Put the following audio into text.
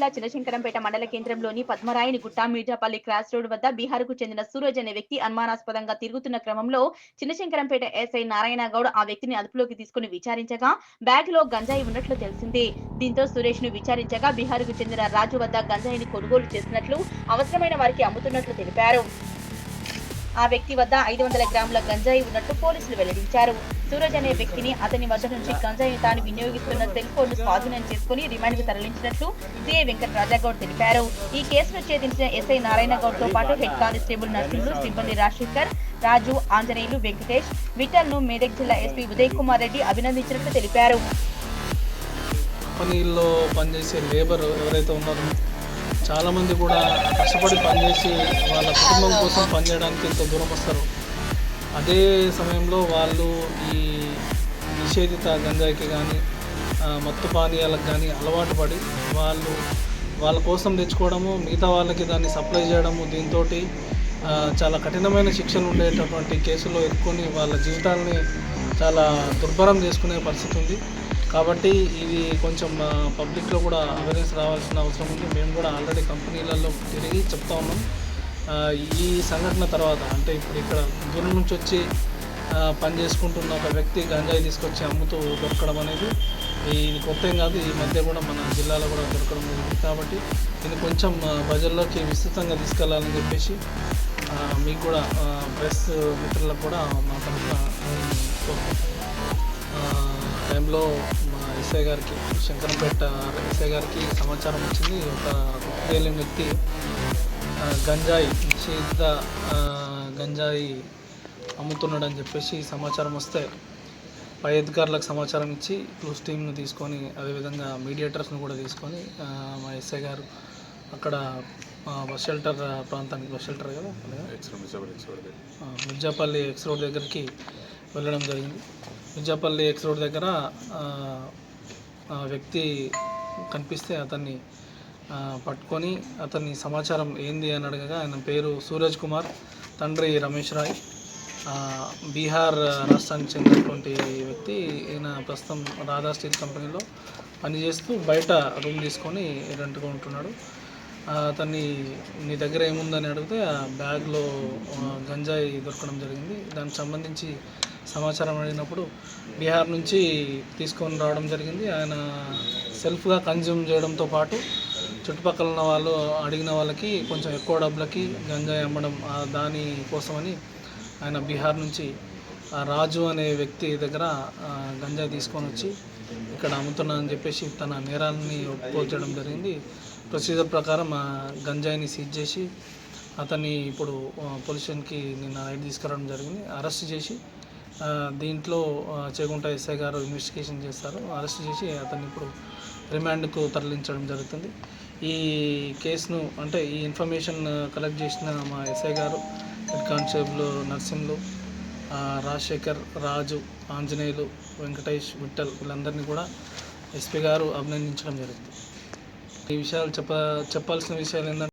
జిల్లా చినశంకరంపేట మండల కేంద్రంలోని పద్మరాయని గుట్ట మీర్జాపల్లి క్రాస్ రోడ్ వద్ద బీహార్కు చెందిన సూరజ్ అనే వ్యక్తి అనుమానాస్పదంగా తిరుగుతున్న క్రమంలో చినశంకరంపేట ఎస్ఐ నారాయణ గౌడ్ ఆ వ్యక్తిని అదుపులోకి తీసుకుని విచారించగా బ్యాగ్లో గంజాయి ఉన్నట్లు తెలిసింది. దీంతో సురేష్ను విచారించగా బీహార్కు చెందిన రాజు వద్ద గంజాయిని కొనుగోలు చేసినట్లు అవసరమైన వారికి అమ్ముతున్నట్లు తెలిపారు. ఆ వ్యక్తి వద్ద ఐదు వందల గ్రాముల గంజాయి ఉన్నట్టు పోలీసులు వెల్లడించారు. సూరజ్ అనే వ్యక్తిని అతని వద్ద నుంచి గంజాయి తాను వినియోగిస్తున్న సెల్ ఫోన్ను స్వాధీనం చేసుకుని రిమాండ్కు తరలించినట్లు సిఐ వెంకట రాజాగౌడ్ తెలిపారు. ఈ కేసును ఛేదించిన ఎస్ఐ నారాయణ గౌడ్తో పాటు హెడ్ కానిస్టేబుల్ నర్సింహులు సిబ్బంది రాజశేఖర్ రాజు ఆంజనేయులు వెంకటేష్ విఠల్ను మేదక్ జిల్లా ఎస్పీ ఉదయ్ కుమార్ రెడ్డి అభినందించినట్లు తెలిపారు. కంపెనీల్లో పనిచేసే లేబర్ ఎవరైతే ఉన్నారో చాలామంది కూడా కష్టపడి పనిచేసి వాళ్ళ కుటుంబం కోసం పనిచేయడానికి ఎంతో దూరం వస్తారు. అదే సమయంలో వాళ్ళు ఈ నిషేధిత గంజాయికి కానీ మత్తు పానీయాలకు కానీ అలవాటు పడి వాళ్ళు వాళ్ళ కోసం తెచ్చుకోవడము మిగతా వాళ్ళకి దాన్ని సప్లై చేయడము దీంతో చాలా కఠినమైన శిక్షలు ఉండేటటువంటి కేసులో ఎత్తుకొని వాళ్ళ జీవితాలని చాలా దుర్భరం చేసుకునే పరిస్థితి ఉంది. కాబట్టి ఇది కొంచెం పబ్లిక్లో కూడా అవేర్నెస్ రావాల్సిన అవసరం ఉంది. మేము కూడా ఆల్రెడీ కంపెనీలలో తిరిగి చెప్తా ఉన్నాం. ఈ సంఘటన తర్వాత అంటే ఇప్పుడు ఇక్కడ దూరం నుంచి వచ్చి పని చేసుకుంటున్న ఒక వ్యక్తి గంజాయి తీసుకొచ్చి అమ్ముతూ దొరకడం అనేది ఇది కొత్త ఏం కాదు. ఈ మధ్య కూడా మన జిల్లాలో కూడా దొరకడం జరిగింది. కాబట్టి ఇది కొంచెం ప్రజల్లోకి విస్తృతంగా తీసుకెళ్ళాలని చెప్పేసి మీకు కూడా ప్రెస్ మిత్రులకు కూడా మా తరఫున ఆ, టైంలో మా ఎస్ఐ గారికి శంకరంపేట ఎస్ఐ గారికి సమాచారం వచ్చింది. ఒక తెలియని వ్యక్తి గంజాయి నిషేధిత గంజాయి అమ్ముతున్నాడని చెప్పేసి సమాచారం వస్తే పై అధికారులకు సమాచారం ఇచ్చి క్లూస్ టీమ్ను తీసుకొని అదేవిధంగా మీడియేటర్స్ను కూడా తీసుకొని మా ఎస్ఐ గారు అక్కడ బస్ షెల్టర్ ప్రాంతానికి బస్ షెల్టర్ కదా? మిర్జాపల్లి ఎక్స్ రోడ్ దగ్గరికి వెళ్ళడం జరిగింది. మిర్జాపల్లి ఎక్స్ రోడ్ దగ్గర వ్యక్తి కనిపిస్తే అతన్ని పట్టుకొని అతన్ని సమాచారం ఏంది అని అడగగా ఆయన పేరు సూరజ్ కుమార్ తండ్రి రమేష్ రాయ్. బీహార్ రాష్ట్రానికి చెందినటువంటి వ్యక్తి ఈయన ప్రస్తుతం రాధా స్టీల్ కంపెనీలో పనిచేస్తూ బయట రూమ్ తీసుకొని రెంట్గా ఉంటున్నాడు. అతన్ని నీ దగ్గర ఏముందని అడిగితే ఆ బ్యాగ్లో గంజాయి దొరకడం జరిగింది. దానికి సంబంధించి సమాచారం అడిగినప్పుడు బీహార్ నుంచి తీసుకొని రావడం జరిగింది. ఆయన సెల్ఫ్గా కన్జ్యూమ్ చేయడంతో పాటు చుట్టుపక్కల ఉన్న వాళ్ళు అడిగిన వాళ్ళకి కొంచెం ఎక్కువ డబ్బులకి గంజాయి అమ్మడం దాని కోసమని ఆయన బీహార్ నుంచి రాజు అనే వ్యక్తి దగ్గర గంజాయి తీసుకొని వచ్చి ఇక్కడ అమ్ముతున్నా అని చెప్పేసి తన నేరాలని ఒప్పుకోల్చడం జరిగింది. ప్రొసీజర్ ప్రకారం ఆ గంజాయిని సీజ్ చేసి అతన్ని ఇప్పుడు పొల్యూషన్కి నిన్న నైట్ తీసుకురావడం జరిగింది. అరెస్ట్ చేసి దీంట్లో చేగుంట ఎస్ఐ గారు ఇన్వెస్టిగేషన్ చేస్తారు అరెస్ట్ చేసి అతన్ని ఇప్పుడు రిమాండ్కు తరలించడం జరుగుతుంది. ఈ కేసును అంటే ఈ ఇన్ఫర్మేషన్ కలెక్ట్ చేసిన మా ఎస్ఐ గారు హెడ్ కానిస్టేబుల్ నర్సింహులు రాజశేఖర్ రాజు ఆంజనేయులు వెంకటేష్ విఠల్ వీళ్ళందరినీ కూడా ఎస్పీ గారు అభినందించడం జరుగుతుంది. ఈ విషయాలు చెప్ప చెప్పాల్సిన విషయాలు ఏంటంటే